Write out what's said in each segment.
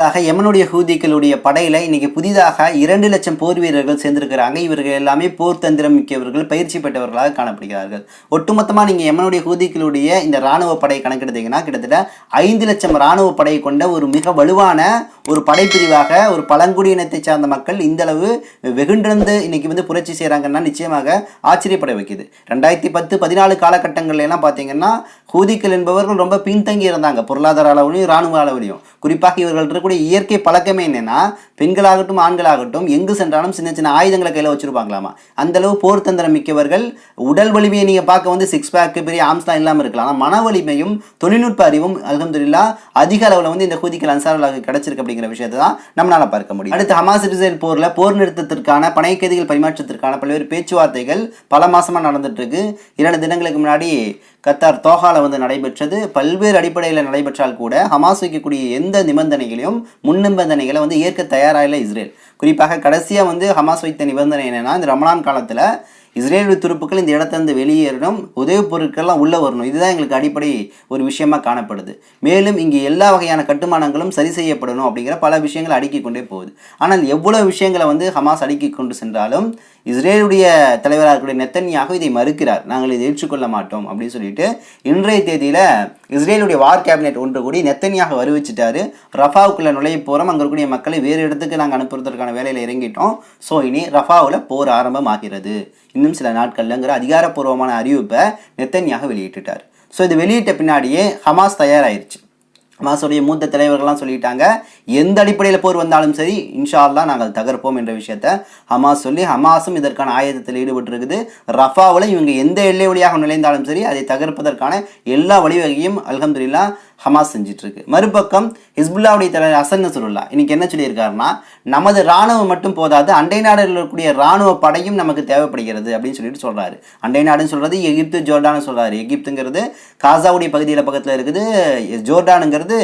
அதுக்காக யமனுடைய ஹூதிகளுடைய படையில இன்னைக்கு புதிதாக இரண்டு லட்சம் போர் வீரர்கள் சேர்ந்திருக்கிறாங்க. இவர்கள் எல்லாமே போர் தந்திரம் மிக்கவர்கள் பயிற்சி பெற்றவர்களாக காணப்படுகிறார்கள். ஒட்டுமொத்தமா நீங்க யமனுடைய ஹூதிகளுடைய இந்த ராணுவ படை கணக்கெடுத்தீங்கன்னா கிட்டத்தட்ட ஐந்து லட்சம் ராணுவ படை கொண்ட ஒரு மிக வலுவான ஒரு படைப்பிரிவாக ஒரு பழங்குடியினத்தை சார்ந்த மக்கள் இந்த அளவு வெகுண்டிருந்து இன்னைக்கு வந்து புரட்சி செய்கிறாங்கன்னா நிச்சயமாக ஆச்சரியப்பட வைக்குது. ரெண்டாயிரத்தி பத்து பதினாலு காலகட்டங்கள்ல எல்லாம் பார்த்தீங்கன்னா ஹூதிக்கள் என்பவர்கள் ரொம்ப பின்தங்கி இருந்தாங்க பொருளாதார அளவுலையும் இராணுவ அளவுலையும். குறிப்பாக இவர்கள் இருக்கக்கூடிய இயற்கை பழக்கமே என்னன்னா பெண்களாகட்டும் ஆண்களாகட்டும் எங்கு சென்றாலும் சின்ன சின்ன ஆயுதங்களை கையில் வச்சுருப்பாங்களாமா? அந்தளவு போர் தந்திரம் மிக்கவர்கள் உடல் வலிமையை நீங்கள் பார்க்க வந்து சிக்ஸ் பேக்கு பெரிய ஆம்ஸ்லாம் இல்லாமல் இருக்கலாம். ஆனால் மன வலிமையும் தொழில்நுட்ப அறிவும் அல்ஹம்துலில்லா அதிக அளவில் வந்து இந்த ஹூதிக்கள் அன்சாரலாக கிடச்சிருக்கு அப்படிங்கிற விஷயத்தை தான் நம்மளால் பார்க்க முடியும். அடுத்து ஹமாஸ் இஸ்ரேல் போரில் போர் நிறுத்தத்திற்கான பனை கைதிகள் பரிமாற்றத்திற்கான பல்வேறு பேச்சுவார்த்தைகள் பல மாதமாக நடந்துட்டு இருக்கு. இரண்டு தினங்களுக்கு முன்னாடி கத்தார் தோஹால வந்து நடைபெற்றது. பல்வேறு அடிப்படையில் நடைபெற்றால் கூட ஹமாஸ் வைக்கக்கூடிய எந்த நிபந்தனைகளையும் முன் நிபந்தனைகளை வந்து ஏற்க தயாராக இல்லை இஸ்ரேல். குறிப்பாக கடைசியாக வந்து ஹமாஸ் வைத்த நிபந்தனை என்னென்னா இந்த ரமணான் காலத்தில் இஸ்ரேல் துருப்புக்கள் இந்த இடத்திலிருந்து வெளியேறணும் உதவி பொருட்கள்லாம் உள்ளே வரணும். இதுதான் எங்களுக்கு அடிப்படை ஒரு விஷயமாக காணப்படுது. மேலும் இங்கே எல்லா வகையான கட்டுமானங்களும் சரி செய்யப்படணும் அப்படிங்கிற பல விஷயங்களை அடுக்கி கொண்டே போகுது. ஆனால் எவ்வளோ விஷயங்களை வந்து ஹமாஸ் அடுக்கி கொண்டு சென்றாலும் இஸ்ரேலுடைய தலைவராக இருக்கக்கூடிய நெத்தன்யாகு இதை மறுக்கிறார். நாங்கள் இதை ஏற்றுக்கொள்ள மாட்டோம் அப்படின்னு சொல்லிட்டு இன்றைய தேதியில் இஸ்ரேலுடைய வார் கேபினெட் ஒன்று கூடி நெத்தன்யாக வருவிச்சிட்டாரு ரஃபாவுக்குள்ள நுழைய போகிறோம் அங்கே இருக்கக்கூடிய மக்களை வேறு இடத்துக்கு நாங்கள் அனுப்புறதற்கான வேலையில் இறங்கிட்டோம். ஸோ இனி ரஃபாவில் போர் ஆரம்பமாகிறது. இன்னும் சில நாட்கள்லங்கிற அதிகாரப்பூர்வமான அறிவிப்பை நெத்தன்யாக வெளியிட்டுட்டார். ஸோ இது வெளியிட்ட பின்னாடியே ஹமாஸ் தயாராகிருச்சு மாசுடைய மூத்த தலைவர்கள்லாம் சொல்லிட்டாங்க. எந்த அடிப்படையில் போர் வந்தாலும் சரி இன்ஷா அல்லாஹ் நாங்கள் தகர்ப்போம் என்ற விஷயத்த ஹமாஸ் சொல்லி ஹமாஸும் இதற்கான ஆயுதத்தில் ஈடுபட்டிருக்குது. ரஃபாவில் இவங்க எந்த எல்லை வழியாக நுழைந்தாலும் சரி அதை தகர்ப்பதற்கான எல்லா வழிவகையும் அல்ஹம்துலில்லா ஹமாஸ் செஞ்சிட்ருக்கு. மறுபக்கம் ஹிஸ்புல்லாவுடைய தலைவர் அசன் சொல்லலாம் இன்னைக்கு என்ன சொல்லியிருக்காருன்னா நமது ராணுவம் மட்டும் போதாது அண்டை நாடுகளில் இருக்கக்கூடிய ராணுவ படையும் நமக்கு தேவைப்படுகிறது அப்படின்னு சொல்லிட்டு சொல்றாரு. அண்டை நாடுன்னு சொல்றது எகிப்து ஜோர்டான் சொல்கிறாரு எகிப்துங்கிறது காசாவுடைய பகுதியில் பக்கத்தில் இருக்குது ஜோர்டானுங்கிறது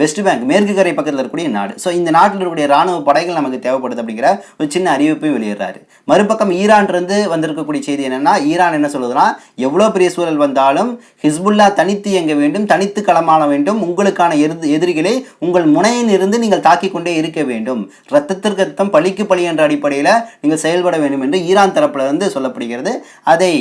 வெஸ்ட் பேங்க் மேற்கு கரை பக்கத்தில் இருக்கக்கூடிய நாடு. ஸோ இந்த நாட்டில் இருக்கக்கூடிய இராணுவ படைகள் நமக்கு தேவைப்படுது அப்படிங்கிற ஒரு சின்ன அறிவிப்பையும் வெளியிடுறாரு. மறுபக்கம் ஈரான்லேருந்து வந்திருக்கக்கூடிய செய்தி என்னென்னா ஈரான் என்ன சொல்லுதுன்னா எவ்வளோ பெரிய சூழல் வந்தாலும் ஹிஸ்புல்லா தனித்து இயங்க வேண்டும் தனித்து களமான காண வேண்டும். உங்களுக்கான எதிர் எதிரிகளை உங்கள் முனையில் இருந்து நீங்கள் தாக்கிக் கொண்டே இருக்க வேண்டும். ரத்தத்திற்கு ரத்தம் பழிக்கு பழி என்ற அடிப்படையில் நீங்கள் செயல்பட வேண்டும் என்று ஈரான் தரப்பில் இருந்து சொல்லப்படுகிறது. அதை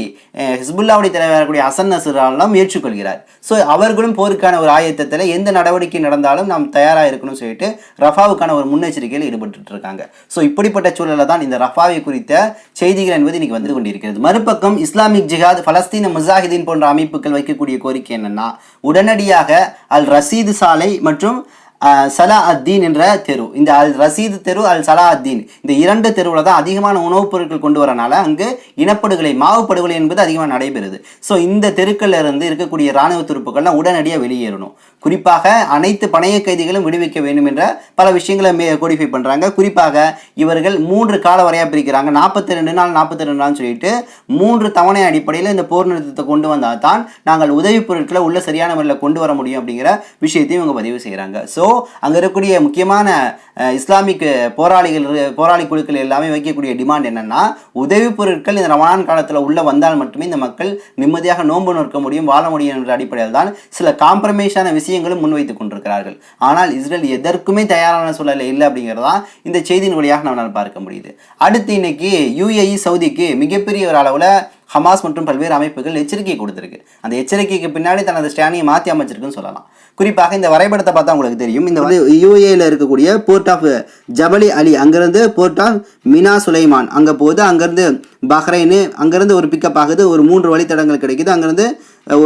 ஹிஸ்புல்லாவுடைய தலைவராகக்கூடிய அசன் நசுராலாம் ஏற்றுக்கொள்கிறார். ஸோ அவர்களும் போருக்கான ஒரு ஆயத்தத்தில் எந்த நடவடிக்கை நடந்தாலும் நாம் தயாராக இருக்கணும்னு சொல்லிட்டு ரஃபாவுக்கான ஒரு முன்னெச்சரிக்கையில் ஈடுபட்டு இருக்காங்க. ஸோ இப்படிப்பட்ட சூழலில் தான் இந்த ரஃபாவை குறித்த செய்திகள் என்பது இன்னைக்கு வந்து கொண்டிருக்கிறது. மறுபக்கம் இஸ்லாமிக் ஜிஹாத் பலஸ்தீன முசாஹிதீன் போன்ற அமைப்புகள் வைக்கக்கூடிய கோரிக்கை என்னன்னா உடனடியாக அல் ரசீது சாலை மற்றும் சலா அத்தீன் என்ற தெரு. இந்த அல் ரசீது தெரு அல் சலா அத்தீன் இந்த இரண்டு தெருவில் தான் அதிகமான உணவுப் பொருட்கள் கொண்டு வரனால அங்கு இனப்படுகொலை மாவுப்படுகொலை என்பது அதிகமாக நடைபெறுது. ஸோ இந்த தெருக்களில் இருந்து இருக்கக்கூடிய இராணுவ துருப்புக்கள்லாம் உடனடியாக வெளியேறணும். குறிப்பாக அனைத்து பணைய கைதிகளும் விடுவிக்க வேண்டும் என்ற பல விஷயங்களை மே கோடிஃபை பண்ணுறாங்க குறிப்பாக இவர்கள் மூன்று கால வரையாக பிரிக்கிறாங்க. நாற்பத்தி ரெண்டு நாள் நாற்பத்தி ரெண்டு நாள் சொல்லிட்டு மூன்று தவணை அடிப்படையில் இந்த போர் நிறுத்தத்தை கொண்டு வந்தால் தான் நாங்கள் உதவிப் பொருட்களை உள்ள சரியான முறையில் கொண்டு வர முடியும் அப்படிங்கிற விஷயத்தையும் இவங்க பதிவு செய்கிறாங்க ஸோ அங்கே இருக்கக்கூடிய முக்கியமான இஸ்லாமிக் போராளிகள் போராளி குழுக்கள் எல்லாமே வைக்கக்கூடிய டிமாண்ட் என்னென்னா உதவி பொருட்கள் இந்த ரமணான் காலத்தில் உள்ளே வந்தால் மட்டுமே இந்த மக்கள் நிம்மதியாக நோன்பு நோக்க முடியும் வாழ முடியும் என்ற அடிப்படையில் தான் சில காம்ப்ரமைஸான விஷயங்களும் முன்வைத்துக் கொண்டிருக்கிறார்கள். ஆனால் இஸ்ரேல் எதற்குமே தயாரான சூழலில் இல்லை அப்படிங்கிறதா இந்த செய்தியின் வழியாக நம்மளால் பார்க்க முடியுது. அடுத்து இன்னைக்கு யுஏஇ சவுதிக்கு மிகப்பெரிய ஒரு அளவில் ஹமாஸ் மற்றும் பல்வேறு அமைப்புகள் எச்சரிக்கை கொடுத்துருக்கு. அந்த எச்சரிக்கைக்கு பின்னாடி தனது ஸ்டானியை மாற்றி அமைச்சிருக்குன்னு சொல்லலாம். குறிப்பாக இந்த வரைபடத்தை பார்த்தா உங்களுக்கு தெரியும். இந்த வந்து யூஏல இருக்கக்கூடிய போர்ட் ஆஃப் ஜபலி அலி. அங்கேருந்து போர்ட் ஆஃப் மினா சுலைமான். அங்கே போகுது அங்கேருந்து பஹ்ரைனு அங்கேருந்து ஒரு பிக்கப் ஆகுது ஒரு மூன்று வழித்தடங்கள் கிடைக்குது அங்கேருந்து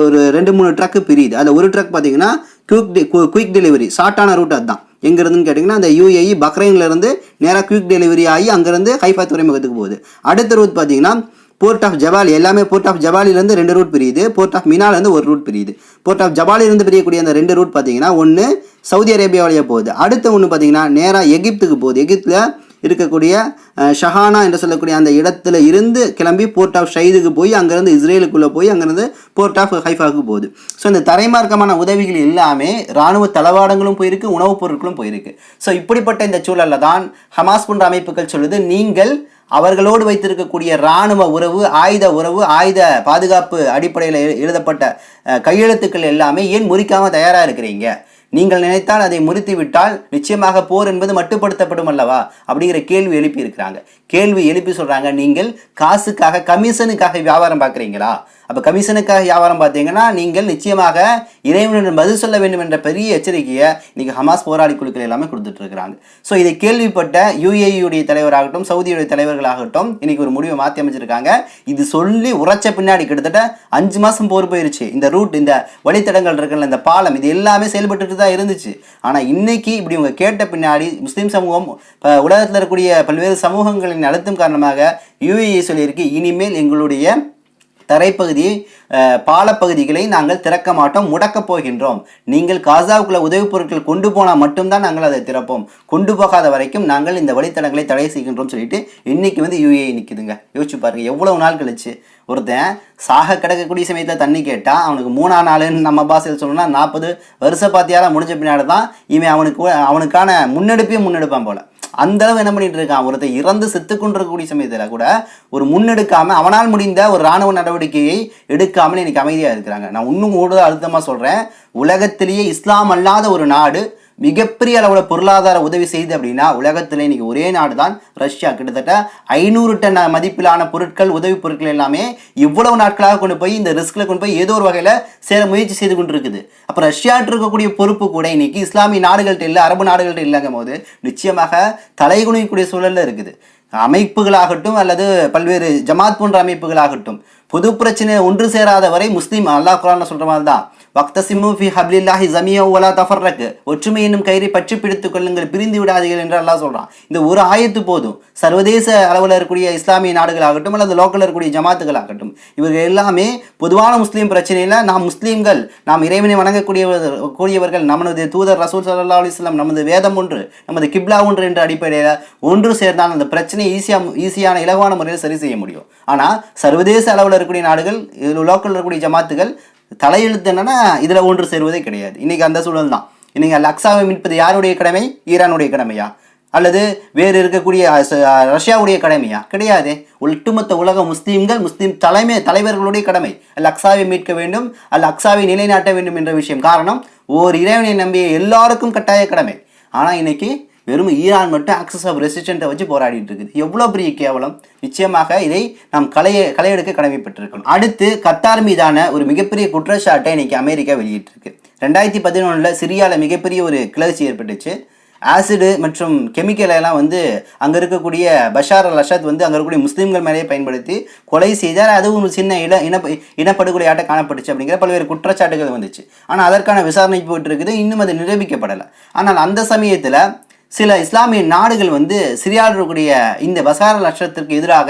ஒரு ரெண்டு மூணு ட்ரக்கு பிரியுது. அதில் ஒரு ட்ரக் பார்த்தீங்கன்னா குயிக் குயிக் டெலிவரி ஷார்ட்டான ரூட் அதுதான். எங்கேருந்துன்னு கேட்டிங்கன்னா அந்த யூஏஇ பக்ரைன்லேருந்து நேராக குயிக் டெலிவரி ஆகி அங்கேருந்து ஹைஃபா துறைமுகத்துக்கு போகுது. அடுத்த ரூட் பார்த்தீங்கன்னா போர்ட் ஆஃப் ஜபாலி எல்லாமே போர்ட் ஆஃப் ஜபாலிலேருந்து ரெண்டு ரூட் பிரியுது. போர்ட் ஆஃப் மினாலேருந்து ஒரு ரூட் பிரியுது. போர்ட் ஆஃப் ஜபாலிலேருந்து பிரியக்கூடிய அந்த ரெண்டு ரூட் பார்த்தீங்கன்னா ஒன்று சவுதி அரேபியா வழியாக போகுது. அடுத்த ஒன்று பார்த்தீங்கன்னா நேராக எகிப்துக்கு போகுது. எகிப்தில் இருக்கக்கூடிய ஷஹானா என்று சொல்லக்கூடிய அந்த இடத்துல இருந்து கிளம்பி போர்ட் ஆஃப் ஷைதுக்கு போய் அங்கேருந்து இஸ்ரேலுக்குள்ளே போய் அங்கேருந்து போர்ட் ஆஃப் ஹைஃபாவுக்கு போகுது. ஸோ இந்த தரைமார்க்கமான உதவிகள் எல்லாமே இராணுவ தளவாடங்களும் போயிருக்கு உணவுப் பொருட்களும் போயிருக்கு. ஸோ இப்படிப்பட்ட இந்த சூழலில் தான் ஹமாஸ் போன்ற அமைப்புகள் சொல்லுது நீங்கள் அவர்களோடு வைத்திருக்கக்கூடிய இராணுவ உறவு ஆயுத உறவு ஆயுத பாதுகாப்பு அடிப்படையில் எழு- எழுதப்பட்ட கையெழுத்துக்கள் எல்லாமே ஏன் முறிக்காமல் தயாராக இருக்கிறீங்க? நீங்கள் நினைத்தால் அதை முறித்துவிட்டால் நிச்சயமாக போர் என்பது மட்டுப்படுத்தப்படும் அல்லவா? அப்படிங்கிற கேள்வி எழுப்பி இருக்கிறாங்க கேள்வி எழுப்பி சொல்றாங்க நீங்கள் காசுக்காக கமிஷனுக்காக வியாபாரம் பார்க்குறீங்களா? அப்போ கமிஷனுக்காக வியாபாரம் பார்த்தீங்கன்னா நீங்கள் நிச்சயமாக இறைவனிடம் பதில் சொல்ல வேண்டும் என்ற பெரிய எச்சரிக்கையை இன்னைக்கு ஹமாஸ் போராளி குழுக்கள் எல்லாமே கொடுத்துட்ருக்குறாங்க ஸோ இதை கேள்விப்பட்ட யுஏஇயுடைய தலைவராகட்டும் சவுதியுடைய தலைவர்களாகட்டும் இன்னைக்கு ஒரு முடிவை மாற்றி அமைச்சிருக்காங்க. இது சொல்லி உரைச்ச பின்னாடி கிட்டத்தட்ட அஞ்சு மாதம் போர் போயிருச்சு. இந்த ரூட் இந்த வழித்தடங்கள் இருக்குல்ல இந்த பாலம் இது எல்லாமே செயல்பட்டுட்டு தான் இருந்துச்சு. ஆனால் இன்னைக்கு இப்படி இவங்க கேட்ட பின்னாடி முஸ்லீம் சமூகம் இப்போ உலகத்தில் இருக்கக்கூடிய பல்வேறு சமூகங்களின் அழுத்தம் காரணமாக யுஏஇ சொல்லியிருக்கு இனிமேல் எங்களுடைய தரைப்பகுதி பாலப்பகுதிகளை நாங்கள் திறக்க மாட்டோம் முடக்கப் போகின்றோம். நீங்கள் காசாவுக்குள்ள உதவிப் பொருட்கள் கொண்டு போனால் மட்டும்தான் நாங்கள் அதை திறப்போம். கொண்டு போகாத வரைக்கும் நாங்கள் இந்த வழித்தடங்களை தடை செய்கின்றோம் சொல்லிட்டு இன்னைக்கு வந்து யூஏ நிற்குதுங்க யோசிச்சு பாருங்க எவ்வளவு நாள் கழிச்சு? ஒருத்தன் சாக கிடக்கக்கூடிய சமயத்தில் தண்ணி கேட்டால் அவனுக்கு மூணா நாளுன்னு நம்ம பாசையில் சொல்லணும்னா நாற்பது வருஷ பாத்தியால முடிஞ்ச பின்னாடி தான் இவன் அவனுக்கு அவனுக்கான முன்னெடுப்பையும் முன்னெடுப்பான் போல. அந்த அளவு என்ன பண்ணிட்டு இருக்கான்? ஒருத்தர் இறந்து செத்து கொண்டிருக்கக்கூடிய சமயத்தில் கூட ஒரு முன்னெடுக்காம அவனால் முடிந்த ஒரு ராணுவ நடவடிக்கையை எடுக்காமல் இன்னைக்கு அமைதியாக இருக்கிறாங்க. நான் இன்னும் கூட அழுத்தமாக சொல்கிறேன் உலகத்திலேயே இஸ்லாம் அல்லாத ஒரு நாடு மிகப்பெரிய அளவில் பொருளாதார உதவி செய்து அப்படின்னா உலகத்தில் இன்னைக்கு ஒரே நாடு தான் ரஷ்யா. கிட்டத்தட்ட ஐநூறு டன் மதிப்பிலான பொருட்கள் உதவி பொருட்கள் எல்லாமே இவ்வளவு நாட்களாக கொண்டு போய் இந்த ரிஸ்கில் கொண்டு போய் ஏதோ ஒரு வகையில் சேர முயற்சி செய்து கொண்டு இருக்குது அப்போ ரஷ்யாட்டு இருக்கக்கூடிய பொறுப்பு கூட இன்னைக்கு இஸ்லாமிய நாடுகள்கிட்ட இல்லை அரபு நாடுகள்கிட்ட இல்லைங்கும் போது நிச்சயமாக தலைகுனியக்கூடிய சூழலில் இருக்குது. அமைப்புகளாகட்டும் அல்லது பல்வேறு ஜமாத் போன்ற அமைப்புகளாகட்டும் பொது பிரச்சனை ஒன்று சேராத வரை முஸ்லீம் அல்லாஹ் குரான் சொல்கிற மாதிரி தான் வக்தசிமு ஃபி ஹப்லில்லாஹி ஜமியா ஒலா தஃபர்ரக்கு ஒற்றுமை என்னும் கயிறை பற்றி பிடித்துக் கொள்ளுங்கள் பிரிந்து விடாதீர்கள் என்று எல்லாம் சொல்கிறான் இந்த ஒரு ஆயத்து போதும். சர்வதேச அளவில் இருக்கக்கூடிய இஸ்லாமிய நாடுகளாகட்டும் அல்லது லோக்கலில் இருக்கக்கூடிய ஜமாத்துகளாகட்டும் இவர்கள் எல்லாமே பொதுவான முஸ்லீம் பிரச்சனையில் நாம் முஸ்லீம்கள் நாம் இறைவனை வணங்கக்கூடியவர் கூடியவர்கள் நமது தூதர் ரசூல் சல்லா அலிஸ்லாம் நமது வேதம் ஒன்று நமது கிப்லா ஒன்று என்ற அடிப்படையில் ஒன்று சேர்ந்தால் அந்த பிரச்சனையை ஈஸியாக ஈஸியான இலவான முறையில் சரி செய்ய முடியும். ஆனால் சர்வதேச அளவில் இருக்கக்கூடிய நாடுகள் இதில் லோக்கலில் இருக்கக்கூடிய ஜமாத்துகள் தலையெழுத்து என்னன்னா இதில் ஒன்று சேருவதே கிடையாது. இன்னைக்கு அந்த சூழல் தான். இன்னைக்கு லக்ஸாவை மீட்பது யாருடைய கடமை? ஈரானுடைய கடமையா? அல்லது வேறு இருக்கக்கூடிய ரஷ்யாவுடைய கடமையா? கிடையாது. ஒட்டுமொத்த உலக முஸ்லீம்கள் முஸ்லீம் தலைமை தலைவர்களுடைய கடமை. அல் அக்ஸாவை மீட்க வேண்டும் அல் அக்ஸாவை நிலைநாட்ட வேண்டும் என்ற விஷயம். காரணம் ஓர் இறைவனை நம்பிய எல்லாருக்கும் கட்டாய கடமை. ஆனால் இன்னைக்கு வெறும் ஈரான் மட்டும் ஆக்சஸ் ஆஃப் ரெசிஸ்டண்ட்டை வச்சு போராடிட்டு இருக்குது. எவ்வளோ பெரிய கேவலம்? நிச்சயமாக இதை நாம் கலைய கலையெடுக்க கடமைப்பட்டிருக்கணும் அடுத்து கத்தார் மீதான ஒரு மிகப்பெரிய குற்றச்சாட்டை இன்னைக்கு அமெரிக்கா வெளியிட்டிருக்கு. ரெண்டாயிரத்தி பதினொன்றில் சிரியாவில் மிகப்பெரிய ஒரு கிளர்ச்சி ஏற்பட்டுச்சு. ஆசிடு மற்றும் கெமிக்கலெல்லாம் வந்து அங்கே இருக்கக்கூடிய பஷார் அல் அஷத் வந்து அங்கே இருக்கக்கூடிய முஸ்லீம்கள் மேலேயே பயன்படுத்தி கொலை செய்தார். அதுவும் ஒரு சின்ன இன இன இனப்படுகொலையாட்ட காணப்பட்டுச்சு அப்படிங்கிற பல்வேறு குற்றச்சாட்டுகள் வந்துச்சு. ஆனால் அதற்கான விசாரணை போயிட்டு இருக்குது. இன்னும் அது நிரூபிக்கப்படலை. ஆனால் அந்த சமயத்தில் சில இஸ்லாமிய நாடுகள் வந்து சிரியாவில் இருக்கக்கூடிய இந்த பசார லட்சத்திற்கு எதிராக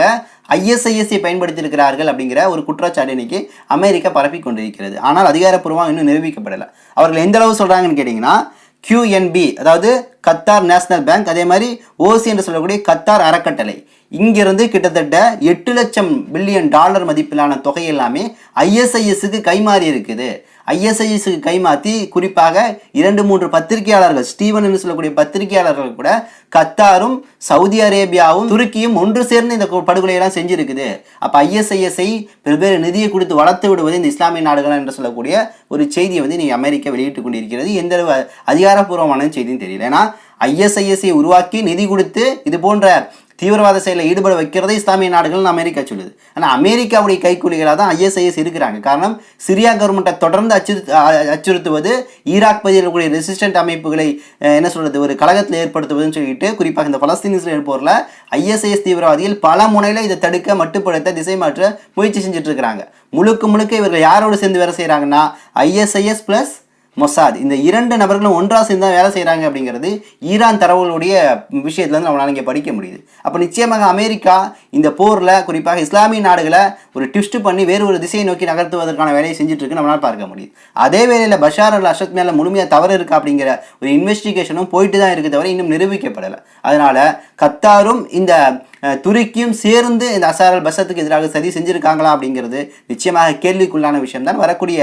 ஐஎஸ்ஐஎஸ்ஐ பயன்படுத்தியிருக்கிறார்கள் அப்படிங்கிற ஒரு குற்றச்சாட்டு இன்னைக்கு அமெரிக்கா பரப்பி கொண்டிருக்கிறது. ஆனால் அதிகாரப்பூர்வமாக இன்னும் நிரூபிக்கப்படலை. அவர்கள் எந்த அளவு சொல்கிறாங்கன்னு கேட்டிங்கன்னா கியூஎன்பி அதாவது கத்தார் நேஷனல் பேங்க் அதே மாதிரி ஓசி என்று சொல்லக்கூடிய கத்தார் அறக்கட்டளை. இங்கிருந்து கிட்டத்தட்ட எட்டு லட்சம் பில்லியன் டாலர் மதிப்பிலான தொகை எல்லாமே ஐஎஸ்ஐஎஸ்க்கு கைமாறி இருக்குது. ஐஎஸ்ஐஎஸ்க்கு கைமாற்றி குறிப்பாக இரண்டு மூன்று பத்திரிகையாளர்கள் ஸ்டீவன் என்று சொல்லக்கூடிய பத்திரிகையாளர்கள் கூட கத்தாரும் சவுதி அரேபியாவும் துருக்கியும் ஒன்று சேர்ந்து இந்த படுகொலையெல்லாம் செஞ்சிருக்குது. அப்போ ஐஎஸ்ஐஎஸ்ஐ பல்வேறு நிதியை கொடுத்து வளர்த்து விடுவது இந்த இஸ்லாமிய நாடுகள் என்று சொல்லக்கூடிய ஒரு செய்தியை வந்து நீ அமெரிக்கா வெளியிட்டு கொண்டிருக்கிறது. எந்த அதிகாரப்பூர்வமான செய்தியும் தெரியல. ஏன்னா ஐஎஸ்ஐஎஸ்ஐ உருவாக்கி நிதி கொடுத்து இது போன்ற தீவிரவாத செயலில் ஈடுபட வைக்கிறதே இஸ்லாமிய நாடுகள் அமெரிக்கா சொல்லுது. ஆனால் அமெரிக்காவுடைய கைக்கூலிகளாக தான் ஐஎஸ்ஐஎஸ் இருக்கிறாங்க காரணம் சிரியா கவர்மெண்ட்டை தொடர்ந்து அச்சுறுத்து அச்சுறுத்துவது ஈராக் பகுதியில் இருக்கக்கூடிய ரெசிஸ்டன்ட் அமைப்புகளை என்ன சொல்கிறது ஒரு கழகத்தில் ஏற்படுத்துவதுன்னு சொல்லிட்டு குறிப்பாக இந்த பலஸ்தீனிஸ்ரேல் போரில் ஐஎஸ்ஐஎஸ் தீவிரவாதிகள் பல முனையில் இதை தடுக்க மட்டுப்படுத்த திசை மாற்ற முயற்சி செஞ்சுட்டு இருக்கிறாங்க. முழுக்க முழுக்க இவர்கள் யாரோடு சேர்ந்து வேலை செய்கிறாங்கன்னா ஐஎஸ்ஐஎஸ் ப்ளஸ் மொசாத். இந்த இரண்டு நபர்களும் ஒன்றாக சேர்ந்து தான் வேலை செய்கிறாங்க அப்படிங்கிறது ஈரான் தரவுகளுடைய விஷயத்துலேருந்து நம்மளால் இங்கே படிக்க முடியுது. அப்போ நிச்சயமாக அமெரிக்கா இந்த போரில் குறிப்பாக இஸ்லாமிய நாடுகளை ஒரு ட்விஸ்ட் பண்ணி வேறு ஒரு திசையை நோக்கி நகர்த்துவதற்கான வேலையை செஞ்சுட்டு இருக்கு நம்மளால பார்க்க முடியுது. அதே வேலையில் பஷார் அல் அஷத் மேலே முழுமையாக தவறு இருக்கா அப்படிங்கிற ஒரு இன்வெஸ்டிகேஷனும் போயிட்டு தான் இருக்குது தவிர இன்னும் நிரூபிக்கப்படலை. அதனால கத்தாரும் இந்த துருக்கியும் சேர்ந்து இந்த அசார் அல் பசத்துக்கு எதிராக சதி செஞ்சிருக்காங்களா அப்படிங்கிறது நிச்சயமாக கேள்விக்குள்ளான விஷயம் தான் வரக்கூடிய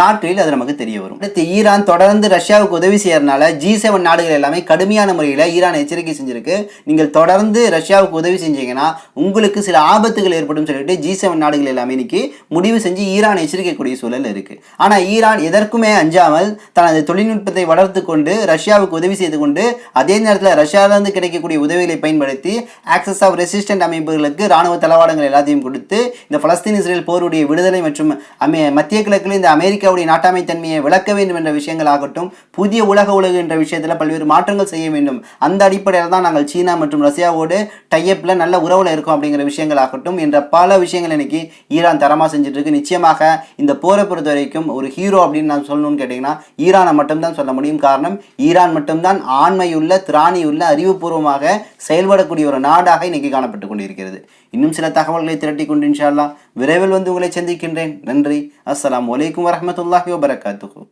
நாட்களில் அது நமக்கு தெரிய வரும். அடுத்து ஈரான் தொடர்ந்து ரஷ்யாவுக்கு உதவி செய்யறதுனால ஜி செவன் நாடுகள் எல்லாமே கடுமையான முறையில் ஈரான் எச்சரிக்கை செஞ்சிருக்கு. நீங்கள் தொடர்ந்து ரஷ்யாவுக்கு உதவி செஞ்சீங்கன்னா உங்களுக்கு சில ஆபத்துகள் ஏற்படும் சொல்லிட்டு ஜி செவன் நாடுகள் எல்லாமே இன்னைக்கு முடிவு செஞ்சு ஈரான் எச்சரிக்கக்கூடிய சூழல் இருக்கு. ஆனா ஈரான் எதற்குமே அஞ்சாமல் தனது தொழில்நுட்பத்தை வளர்த்து கொண்டு ரஷ்யாவுக்கு உதவி செய்து கொண்டு அதே நேரத்தில் ரஷ்யாவிலிருந்து கிடைக்கக்கூடிய உதவிகளை பயன்படுத்தி ஆக்சஸ் ஆஃப் ரெசிஸ்டன்ட் அமைப்புகளுக்கு ராணுவ தளவாடங்கள் எல்லாத்தையும் கொடுத்து இந்த பலஸ்தீன் இஸ்ரேல் போருடைய விடுதலை மற்றும் அமே மத்திய கிழக்கில் இந்த அமெரிக்காவுடைய நாட்டாமை தன்மையை விளக்க வேண்டும் என்ற விஷயங்கள் ஆகட்டும் புதிய உலக உலகு என்ற விஷயத்தில் பல்வேறு மாற்றங்கள் செய்ய வேண்டும். அந்த அடிப்படையில் தான் நாங்கள் சீனா மற்றும் ரஷ்யாவோடு டைஅப்பில் நல்ல உறவில் இருக்கோம் அப்படிங்கிற விஷயங்கள் ஆகட்டும் என்ற பல விஷயங்கள் இன்னைக்கு ஈரான் தரமாக செஞ்சுட்டு நிச்சயமாக இந்த போரை பொறுத்த வரைக்கும் ஒரு ஹீரோ அப்படின்னு நான் சொல்லணும்னு கேட்டிங்கன்னா ஈரானை மட்டும்தான் சொல்ல முடியும். காரணம் ஈரான் மட்டும்தான் ஆண்மையுள்ள திராணியுள்ள அறிவுபூர்வமாக செயல்படக்கூடிய ஒரு நாடாக இன்னைக்கு காணப்பட்டு கொண்டிருக்கிறது. இன்னும் சில தகவல்களை திரட்டி கொண்டு இன்ஷால்லா விரைவில் வந்து உங்களை சந்திக்கின்றேன். நன்றி. அஸ்லாம் வலைக்கம் வரமத்துல்லாஹி வபரகாத்துஹு.